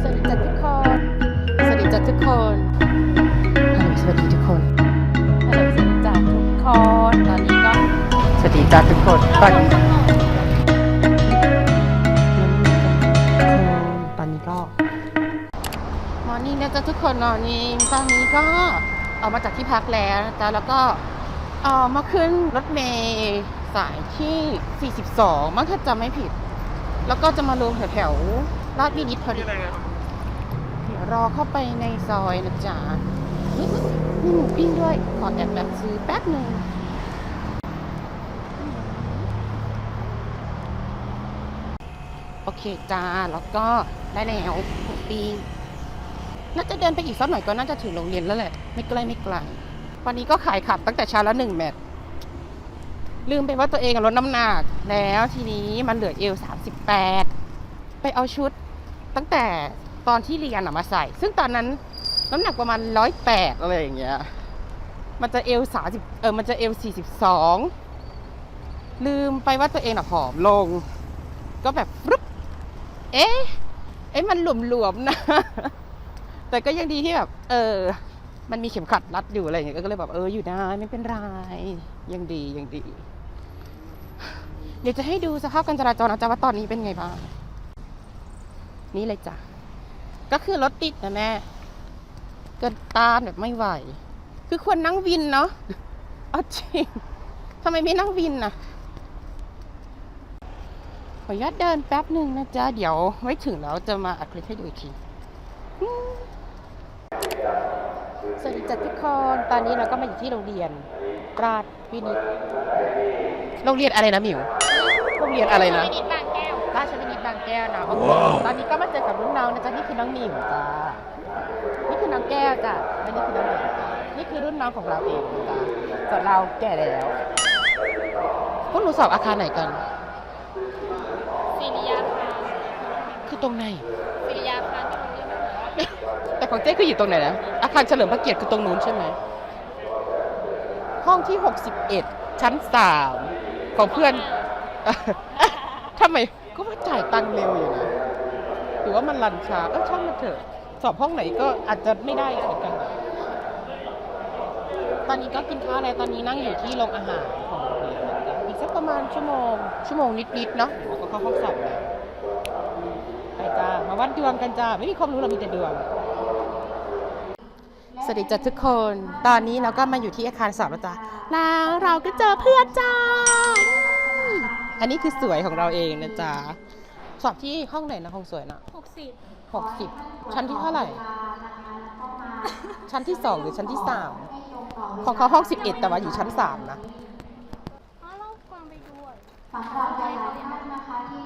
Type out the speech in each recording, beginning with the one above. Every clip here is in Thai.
สวัสดีจ้ะทุกคน สวัสดีจ้ะทุกคนฮัลโหลสวัสดีทุกคนฮัลโหลสวัสดีจ้ะทุกคน ตอนนี้ก็ สวัสดีจ้ะทุกคนตอนนี้ตอนนี้ก็ มอร์นิ่งนะจ๊ะทุกคนมอร์นิ่งตอนนี้ก็ออกมาจากที่พักแล้วนะจ๊ะแล้วก็เออมาขึ้นรถเมย์สายที่ 42มั้งถ้าจำไม่ผิด แล้วก็จะมาลงแถวๆลาดวินิตพอดีเดี๋ยวรอเข้าไปในซอยนะจ๊ะมีหมูปิ้งด้วย ขอแอบแบบซื้อแป๊บหนึ่งโอเคจ้า แล้วก็ได้แล้วหมูปิ้งน่าจะเดินไปอีกสักหน่อยก็น่าจะถึงโรงเรียนแล้วแหละ ไม่ไกลไม่ไกลวันนี้ก็ขายขับตั้งแต่เช้าละหนึ่งแมตช์ ลืมไปว่าตัวเองลดน้ำหนักแล้วทีนี้มันเหลือเอวสามสิบแปดไปเอาชุดตั้งแต่ตอนที่เรียนมาใส่ ซึ่งตอนนั้นน้ำหนักประมาณร้อยแปดอะไรอย่างเงี้ยมันจะเอลสาสิบเออมันจะเอลสี่สิบสองลืมไปว่าตัวเองอะผอมลง ก็แบบฟรึบเอ๊ะเอ๊ะมันหลวมๆนะ แต่ก็ยังดีที่แบบ เออ มันมีเข็มขัดรัดอยู่อะไรอย่างเงี้ยก็เลยแบบเอออยู่ได้ไม่เป็นไรยังดียังดี เดี๋ยวจะให้ดูสภาพการจราจรนะจ๊ะว่าตอนนี้เป็นไงบ้าง นี่เลยจ้ะ ก็คือรถติดนะแม่ เกินตาแบบไม่ไหว คือควรนั่งวินเนาะเอาจริงทำไมไม่นั่งวินน่ะ ขออนุญาตเดินแป๊บหนึ่งนะจ๊ะ เดี๋ยวไว้ถึงแล้วจะมาอัดคลิปให้ดูอีกที สวัสดีจ้ะทุกคน ตอนนี้เราก็มาอยู่ที่โรงเรียนราชวินิต โรงเรียนอะไรนะหมิวโรงเรียนอะไรนะนิดบางแก้วราชวินิตบางแก้วนะโอเคตอนนี้ก็มาเจอกับรุ่นน้องนะจ๊ะนี่คือน้องหนิวจ้านี่คือน้องแก้วจ้ะและนี่คือน้องหนิวจ้ะนี่คือรุ่นน้องของเราเองนะจ้ะส่วนเราแก่แล้วพวกหนูสอบอาคารไหนกันฟิริยาพานคือตรงไหนฟิริยาพานที่โรงเรียนแต่ของเจ๊คืออยู่ตรงไหนนะอาคารเฉลิมพระเกียรติคือตรงนู้นใช่ไหมห้องที่ 61 ชั้น3ของเพื่อนทำไมก็ว่าจ่ายตังค์เร็วอยู่นะหรือว่ามันรันช้าเออช่างมันเถอะ สอบห้องไหนก็อาจจะไม่ได้เหมือนกัน ตอนนี้ก็กินข้าวแล้วตอนนี้นั่งอยู่ที่โรงอาหารของโรงเรียนอีกสักประมาณชั่วโมง ชั่วโมงนิดๆเนาะเดี๋ยวก็เข้าห้องสอบแล้วไปจ้ามาวัดดวงกันจ้า ไม่มีความรู้เรามีแต่ดวง สวัสดีจ้ะทุกคน ตอนนี้เราก็มาอยู่ที่อาคารสอบแล้วจ้ะแล้วเราก็เจอเพื่อนจ้า อันนี้คือสวยของเราเองนะจ๊ะ สอบที่ห้องไหนนะห้องสวยนะหกสิบหกสิบชั้นที่เท่าไหร่ ชั้นที่สองหรือชั้นที่สามของเขาห้องสิบเอ็ดแต่ว่าอยู่ชั้นสามนะอ๋อเรากวางไปดูอะ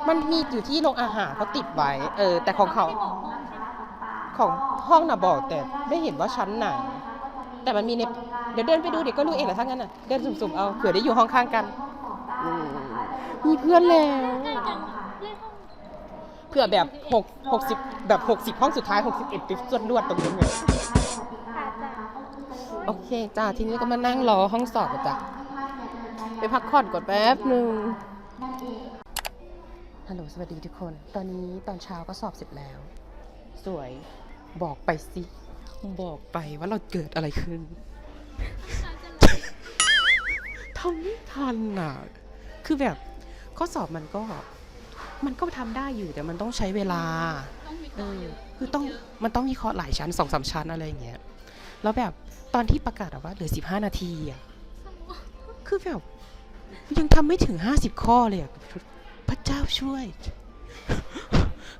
มันมีอยู่ที่โรงอาหารเขาติดไว้ เออ แต่ของเขาไม่บอกห้องใช่ไหม ของห้องน่ะบอกแต่ไม่เห็นว่าชั้นไหน แต่มันมีในเดี๋ยวเดินไปดูเดี๋ยวก็รู้เองแหละถ้างั้นน่ะเดินสุ่มๆเอาเผื่อได้อยู่ห้องข้างกันอืมมีเพื่อนแล้วใกล้กันเลขห้องเผื่อแบบหกหกสิบแบบหกสิบห้องสุดท้ายหกสิบเอ็ดติดส่วนลวดตรงนี้เนี่ยอาจจะโอเคจ้าทีนี้ก็มานั่งรอห้องสอบอะจ้ะไปพักผ่อนก่อนแป๊บหนึ่งฮัลโหลสวัสดีทุกคน ตอนนี้ตอนเช้าก็สอบเสร็จแล้ว สวย บอกไปสิ บอกไปว่าเราเกิดอะไรขึ้นทำไม่ทันอะ คือแบบข้อสอบมันก็ มันก็ทำได้อยู่แต่มันต้องใช้เวลาเออคือต้องมันต้องวิเคราะห์หลายชั้นสองสามชั้นอะไรอย่างเงี้ย แล้วแบบตอนที่ประกาศว่าเหลือสิบห้านาทีอะ คือแบบยังทำไม่ถึงห้าสิบข้อเลยอะ พระเจ้าช่วย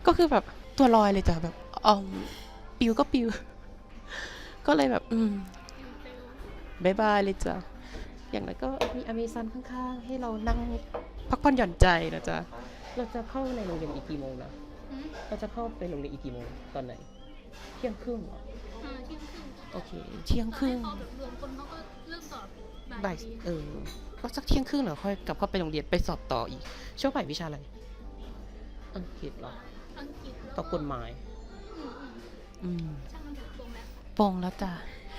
ก็คือแบบตัวลอยเลยจ้ะแบบอ๋อ ปิวก็ปิว ก็เลยแบบ อืมบายบายเลยจ้ะ อย่างนั้นก็มีอเมซอนข้างๆ ให้เรานั่งพักผ่อนหย่อนใจนะจ๊ะ เราจะเข้าในโรงเรียนอีกกี่โมงนะอืมเราจะเข้าไปโรงเรียนอีกกี่โมงตอนไหน เที่ยงครึ่งเหรออ่าเที่ยงครึ่งโอเค เที่ยงครึ่งต่อให้เขาแบบรวมคนเขาก็เริ่มสอบบ่าบ่ายยดีเออ ก็สักเที่ยงครึ่งเหรอค่อยกลับเข้าไปโรงเรียนไปสอบต่ออีก ช่วงบ่ายวิชาอะไร อังกฤษเหรอ อังกฤษแล้วต่อกฎหมายอืม อืมช่างมันเถอะตรงแล้วปองแล้วจ้ะ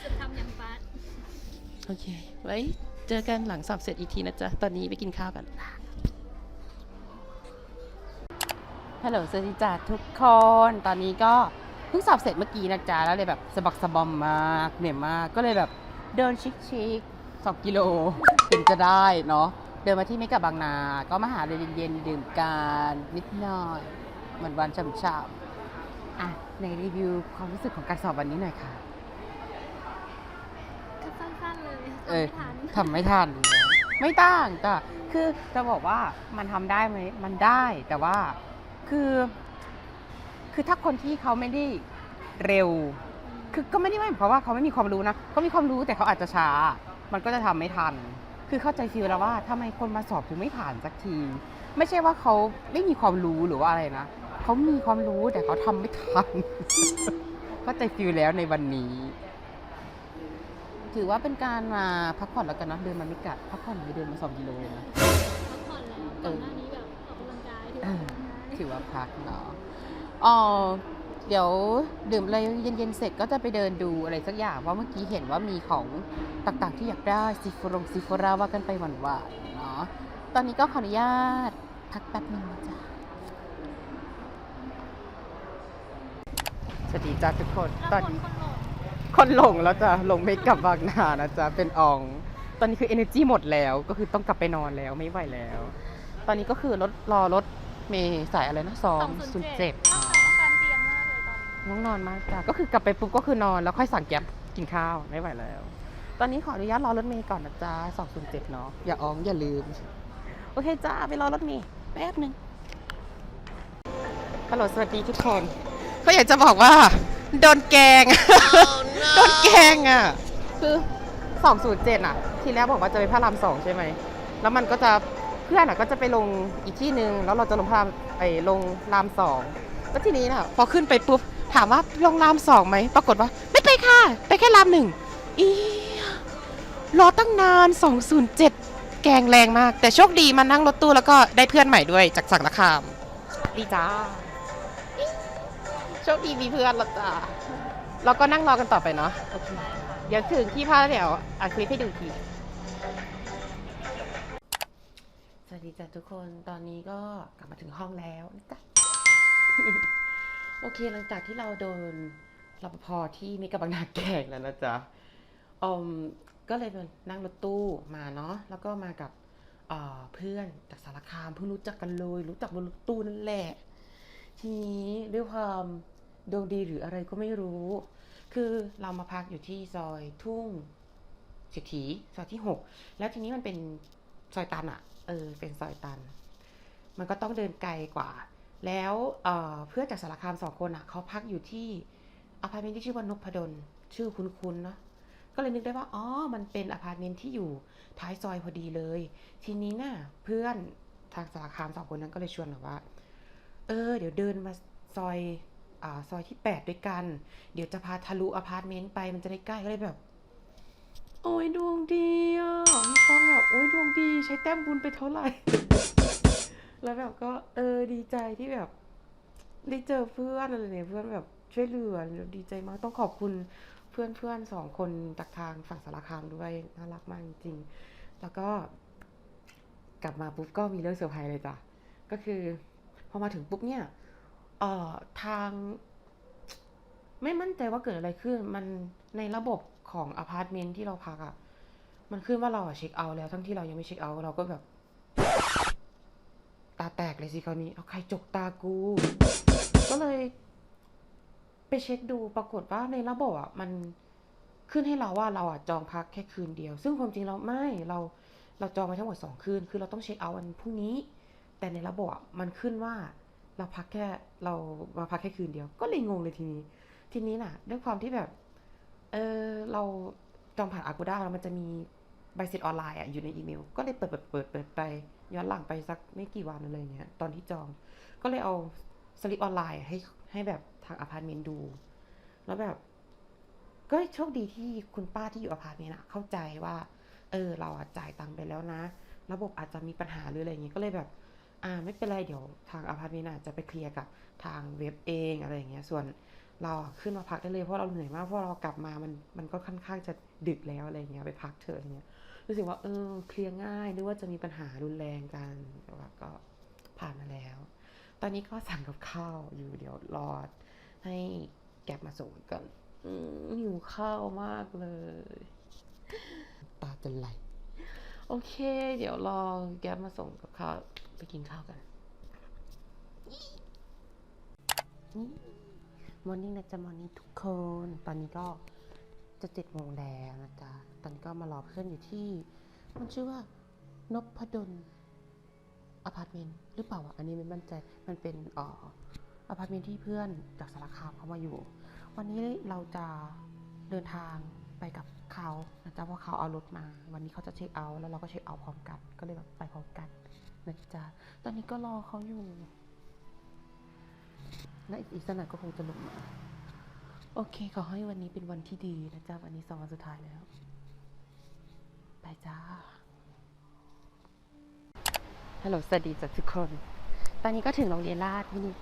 จะทำอย่างฟาโอเค ไว้ เจอกันหลังสอบเสร็จอีกทีนะจ๊ะ ตอนนี้ไปกินข้าวกัน ฮัลโหลสวัสดีจ้าทุกคน ตอนนี้ก็เพิ่งสอบเสร็จเมื่อกี้นะจ๊ะ แล้วเลยแบบสะบักสะบอมมากเหนื่อยมาก ก็เลยแบบเดินชิคๆสองกิโลถึงจะได้เนาะ เดินมาที่เมกะบางนา ก็มาหาเลยเย็นๆดื่มกันนิดหน่อย เหมือนวันช่ำๆ อะในรีวิวความรู้สึกของการสอบวันนี้หน่อยค่ะ ก็สั้นๆเลยเออทำไม่ทันทำไม่ทัน ไม่ต่างจ้ะคือจะบอกว่ามันทำได้ไหมมันได้แต่ว่าคือ คือถ้าคนที่เขาไม่ได้เร็ว คือก็ไม่ได้หมายความว่าเขาไม่มีความรู้นะเขามีความรู้แต่เขาอาจจะช้า มันก็จะทำไม่ทัน คือเข้าใจฟิลแล้วว่าทำไมคนมาสอบถึงไม่ผ่านสักที ไม่ใช่ว่าเขาไม่มีความรู้หรือว่าอะไรนะ เขามีความรู้แต่เขาทำไม่ทันเข้าใจฟิลแล้วในวันนี้ ถือว่าเป็นการมาพักผ่อนแล้วกันเนอะเดินมาไม่กัดพักผ่อนไปเดินมาสองกิโลนะพักผ่อนแล้วก่อนหน้านี้แบบออกกำลังกายที่เออถืถืออว่าว่าพักเนาะอ๋อเดี๋ยวดื่มอะไรเย็นๆเสร็จก็จะไปเดินดูอะไรสักอย่างว่าเมื่อกี้เห็นว่ามีของต่างๆ ที่อยากได้ซิฟรงซิฟราว่ากันไปหวานๆเนาะตอนนี้ก็ขออนุญาตพักแป๊บนึงนะจ๊ะ สวัสดีจ้าทุกคนแล้วตอนคนนี้คนหลงคนหลงแล้วจ้ะหลงไม่กลับบางนานะจ๊ะเป็นออง ตอนนี้คือ energy หมดแล้วก็คือต้องกลับไปนอนแล้วไม่ไหวแล้ว ตอนนี้ก็คือรถรอรถเมย์สายอะไรนะสองศูนย์เจ็ดนั่งแล้วการเตียงมากเลยตอนนี้น้องนอนมากจ้ะก็คือกลับไปปุ๊บก็คือนอนแล้วค่อยสั่งแก๊บกินข้าวไม่ไหวแล้ว ตอนนี้ขออนุญาตรอรถเมย์ก่อนนะจ๊ะสองศูนย์เจ็ดเนาะอย่าอ้องอย่าลืม โอเคจ้าไปรอรถเมย์แป๊บหนึ่งฮัลโหลสวัสดีทุกคน ก็อยากจะบอกว่า โดนแกล้งโดนแกล้งอะ คือ207อะ ทีแรกบอกว่าจะไปพระรามสองใช่ไหม แล้วมันก็จะเพื่อนอะก็จะไปลงอีกที่หนึ่งแล้วเราจะลงพระรามไปลงรามสองแล้วทีนี้น่ะพอขึ้นไปปุ๊บถามว่าลงรามสองไหมปรากฏว่า ไม่ไปค่ะ ไปแค่รามหนึ่งอีรอตั้งนาน 207 แกงแรงมาก แต่โชคดีมานั่งรถตู้แล้วก็ได้เพื่อนใหม่ด้วยจากสังขคามดีจ้า โชคดีมีเพื่อนแล้วจ้าเราก็นั่งรอกันต่อไปเนาะโอเคเดี๋ยวถึงที่พักแล้วเดี๋ยวอัดคลิปให้ดูทีสวัสดีจ้ะทุกคนตอนนี้ก็กลับมาถึงห้องแล้วนะจ๊ะโอเคหลังจากที่เราโดนรปภที่มีกระบังนาแกล้งแล้วนะจ๊ะอมก็เลยนั่งรถตู้มาเนาะแล้วก็มากับเเพื่อนจากสารคามเพิ่งรู้จักกันเลย รู้จักบนรถตู้นั่นแหละ ทีนี้ด้วยความ ดวงดีหรืออะไรก็ไม่รู้ คือเรามาพักอยู่ที่ซอยทุ่งเศรษฐีซอยที่หกแล้วทีนี้มันเป็นซอยตันอะเออเป็นซอยตัน มันก็ต้องเดินไกลกว่า แล้วเออเพื่อนจากสารคามสองคนอะเขาพักอยู่ที่อพาร์ตเมนต์ที่ชื่อว่านพดลชื่อคุ้นๆเนาะก็เลยนึกได้ว่า อ๋อ มันเป็นอพาร์ตเมนต์ที่อยู่ท้ายซอยพอดีเลย ทีนี้น่ะเพื่อนทางสารคามสองคนนั้นก็เลยชวนแบบว่า เออ เดี๋ยวเดินมาซอย ซอยที่แปดด้วยกัน เดี๋ยวจะพาทะลุอพาร์ตเมนต์ไปมันจะได้ใกล้ก็เลยแบบ โอ้ยดวงดีอะมีความแบบโอ้ยดวงดีใช้แต้มบุญไปเท่าไหร่ แล้วแบบก็เออดีใจที่แบบ ได้เจอเพื่อนอะไรเนี่ยเพื่อนแบบช่วยเหลือดีใจมากต้องขอบคุณเพื่อนเพื่อนสองคนจากทางฝั่งสารคามด้วยน่ารักมากจริงๆแล้วก็ กลับมาปุ๊บก็มีเรื่องเซอร์ไพรส์เลยจ้ะก็คือ พอมาถึงปุ๊บเนี่ย เอ่อทาง ไม่มั่นใจว่าเกิดอะไรขึ้น มันในระบบของอพาร์ตเมนต์ที่เราพักอะ่ะ มันขึ้นว่าเราอะเช็คเอาท์แล้วทั้งที่เรายังไม่เช็คเอาท์เราก็แบบ ตาแตกเลยสิคราวนี้ เอาใครจกตากู ก็เลย ไปเช็คดูปรากฏว่าในระบบอะ มันขึ้นให้เราว่าเราอะจองพักแค่คืนเดียว ซึ่งความจริงเราไม่เราเราจองไว้ทั้งหมดสองคืน คือเราต้องเช็คเอาท์วันพรุ่งนี้ แต่ในระบบอะมันขึ้นว่า เราพักแค่เรามาพักแค่คืนเดียว ก็เลยงงเลยทีนี้ ทีนี้น่ะ ด้วยความที่แบบ เออเราจองผ่านอากูด้าแล้วมันจะมีใบเสร็จออนไลน์อะอยู่ในอีเมล ก็เลยเปิดเปิดเปิดเปิดไป ย้อนหลังไปสักไม่กี่วันอะไรเงี้ยตอนที่จอง ก็เลยเอาสลิปออนไลน์ให้ให้แบบทางอพาร์ตเมนต์ดู แล้วแบบ ก็โชคดีที่คุณป้าที่อยู่อพาร์ตเมนต์อะเข้าใจว่า เออ เราอะจ่ายตังค์ไปแล้วนะ ระบบอาจจะมีปัญหาหรืออะไรอย่างงี้ก็เลยแบบ อ่าไม่เป็นไรเดี๋ยวทางอพาร์ตเมนต์อาจจะไปเคลียร์กับทางเว็บเองอะไรอย่างเงี้ยส่วนเราอะขึ้นมาพักได้เลยเพราะเราเหนื่อยมากเพราะเรากลับมามันมันก็ค่อนข้างจะดึกแล้วอะไรอย่างเงี้ยไปพักเถอะอะไรเงี้ยรู้สึกว่าเออเคลียร์ง่ายนึกว่าจะมีปัญหารุนแรงกันแต่ว่าก็ผ่านมาแล้ว ตอนนี้ก็สั่งกับข้าวอยู่เดี๋ยวรอให้แกบมาส่งก่อนอืมหิวข้าวมากเลย ตาจะไหล โอเค เดี๋ยวรอแกบมาส่งกับข้าว ไปกินข้าวกันนี่มอร์นิ่งนะจ๊ะมอร์นิ่งทุกคน ตอนนี้ก็จะเจ็ดโมงแล้วนะจ๊ะ ตอนนี้ก็มารอเพื่อนอยู่ที่ มันชื่อว่านพดลอพาร์ตเมนต์หรือเปล่าวะอันนี้ไม่มั่นใจ มันเป็นอ่ออพาร์ตเมนต์ที่เพื่อนจากสารคามเขามาอยู่ วันนี้เราจะเดินทางไปกับ เขานะจ๊ะเพราะเขาเอารถมา วันนี้เขาจะเช็คเอาท์แล้วเราก็เช็คเอาท์พร้อมกัน ก็เลยแบบไปพร้อมกันนะจ๊ะตอนนี้ก็รอเขาอยู่และอีกสักหน่อยก็คงจะลงมา โอเค ขอให้วันนี้เป็นวันที่ดีนะจ๊ะ วันนี้สองวันสุดท้ายแล้ว ไปจ้า ฮัลโหล สวัสดีจ้ะทุกคน ตอนนี้ก็ถึงโรงเรียนลาดวินิต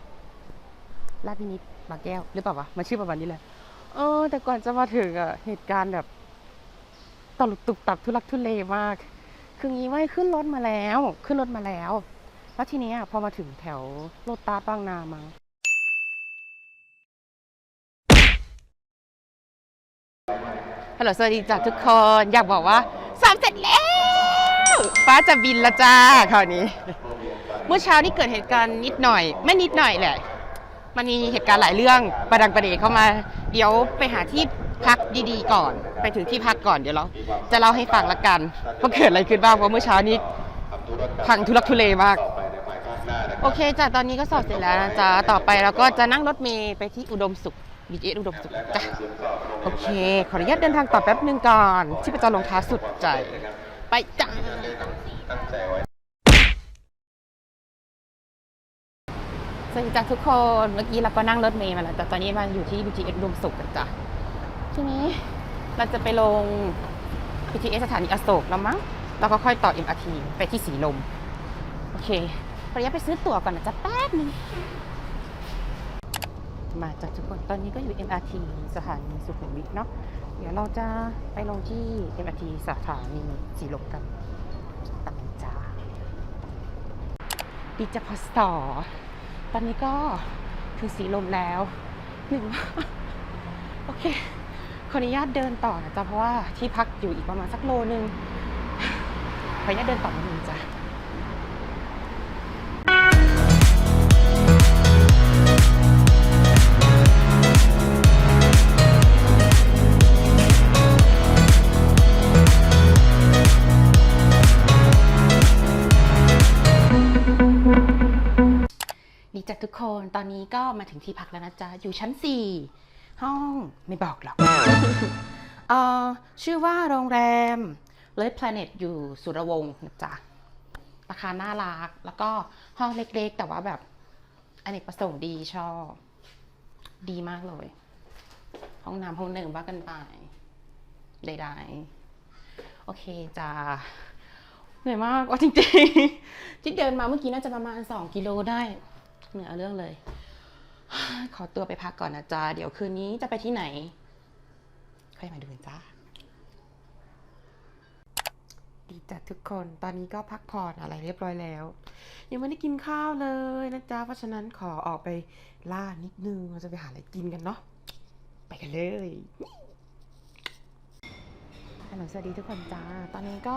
ลาดวินิตบางแก้วหรือเปล่าวะมันชื่อประมาณนี้แหละเออแต่ก่อนจะมาถึงอะเหตุการณ์แบบ ตลุกตุกตับทุลักทุเลมาก คืองี้ว่าขึ้นรถมาแล้ว ขึ้นรถมาแล้ว แล้วทีนี้พอมาถึงแถวโลตัสบางนามาฮัลโหลสวัสดีจ้ะทุกคนอยากบอกว่าสอบเสร็จแล้วฟ้าจะบินละจ้าคราวนี้ เมื่อเช้านี่เกิดเหตุการณ์นิดหน่อย ไม่นิดหน่อยแหละ มันมีเหตุการณ์หลายเรื่องประดังประเดเข้ามา เดี๋ยวไปหาที่พักดีๆก่อน ไปถึงที่พักก่อนเดี๋ยวเราจะเล่าให้ฟังละกันว่าเกิดอะไรขึ้นบ้างเพราะเมื่อเช้านี้พังทุลักทุเลมาก โอเคจ้ะตอนนี้ก็สอบเสร็จแล้วนะจ๊ะต่อไปเราก็จะนั่งรถเมล์ไปที่อุดมสุข BTS อุดมสุขจ้ะโอเค ขออนุญาตเดินทางต่อแป๊บหนึ่งก่อนที่ประจรลงท้าสุดใจ ไปจ้า สวัสดีจ้ะทุกคนเมื่อกี้เราก็นั่งรถเมล์มาแล้วแต่ตอนนี้มาอยู่ที่ BTS อุดมสุขกันจ้ะทีนี้เราจะไปลง BTS สถานีอโศกแล้วมั้งแล้วก็ค่อยต่อ MRT ไปที่สีลม โอเคขออนุญาตไปซื้อตั๋วก่อนนะจ๊ะแป๊บหนึงมาจากทุกคนตอนนี้ก็อยู่ MRT สถานีสุขุมวิทเนาะเดี๋ยวเราจะไปลงที่ MRT สถานีสีลมกันตามจ้าดีจะพอสอ ตอนนี้ก็ถึงสีลมแล้วหนึ่งโอเค ขออนุญาตเดินต่อนะจ๊ะ เพราะว่าที่พักอยู่อีกประมาณสักโลนึง ขออนุญาตเดินต่อนิดนึงจ้ะ ดีจัดทุกคนตอนนี้ก็มาถึงที่พักแล้วนะจ๊ะ อยู่ชั้น 4 ห้องไม่บอกหรอกเอ่อชื่อว่าโรงแรม Red Planet อยู่สุรวงศ์นะจ๊ะ ราคาน่ารัก แล้วก็ห้องเล็กๆ แต่ว่าแบบอเนกประสงค์ดีชอบ ดีมากเลย ห้องน้ำห้องหนึ่งว่ากันไปใดๆโอเคจ้าเหนื่อยมากว่าจริงๆ ที่เดินมาเมื่อกี้น่าจะประมาณ 2 กิโลได้ เหนือเรื่องเลย ขอตัวไปพักก่อนนะจ๊ะ เดี๋ยวคืนนี้จะไปที่ไหน ค่อยมาดูกันจ้าดีจัดทุกคน ตอนนี้ก็พักผ่อนอะไรเรียบร้อยแล้ว ยังไม่ได้กินข้าวเลยนะจ๊ะ เพราะฉะนั้นขอออกไปล่านิดนึง เราจะไปหาอะไรกินกันเนาะ ไปกันเลย ลโหลสวัสดีทุกคนจ้า ตอนนี้ก็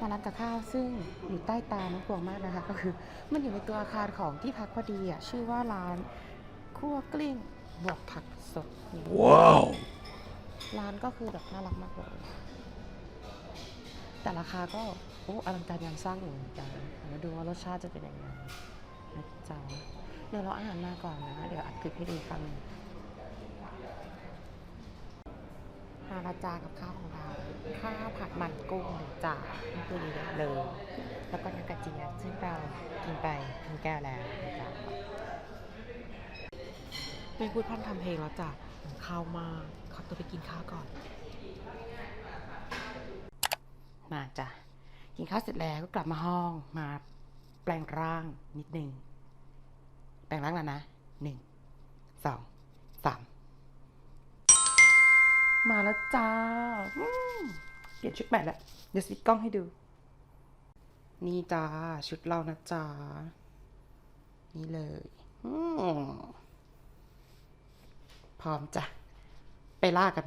มาร้านกับข้าวซึ่งอยู่ใต้ตาน้องกวงมากนะคะ ก็คือมันอยู่ในตัวอาคารของที่พักพอดีอะ ชื่อว่าร้านคั่วกลิ้งบวกผักสดนี่ Wow. ร้านก็คือแบบน่ารักมากเลย แต่ราคาก็ โอ้อลังการงานสร้างอยู่เหมือนกันมาดูว่ารสชาติจะเป็นยังไงนะจ๊ะเดี๋ยวเราอาหารมาก่อนนะ เดี๋ยวอัดคลิปให้ดูกัน มาละจากับข้าวของเรา ข้าวผัดมันกุ้งหนึ่งจานนี่คือเยอะเลย แล้วก็น้ำกระเจี๊ยบซึ่งเรากินไปทั้งแก้วแล้วนะจ๊ะไม่พูดพร่ำทำเพลงแล้วจ้ะข้าวมาขอตัวไปกินข้าวก่อน มาจ้ะกินข้าวเสร็จแล้วก็กลับมาห้องมาแปลงร่างนิดหนึ่ง แปลงร่างแล้วนะหนึ่งสองสาม มาแล้วจ้าเปลี่ยนชุดใหม่แล้วเดี๋ยวสวิตช์กล้องให้ดู นี่จ้า ชุดเรานะจ้า นี่เลยพร้อมจ้ะ ไปล่ากัน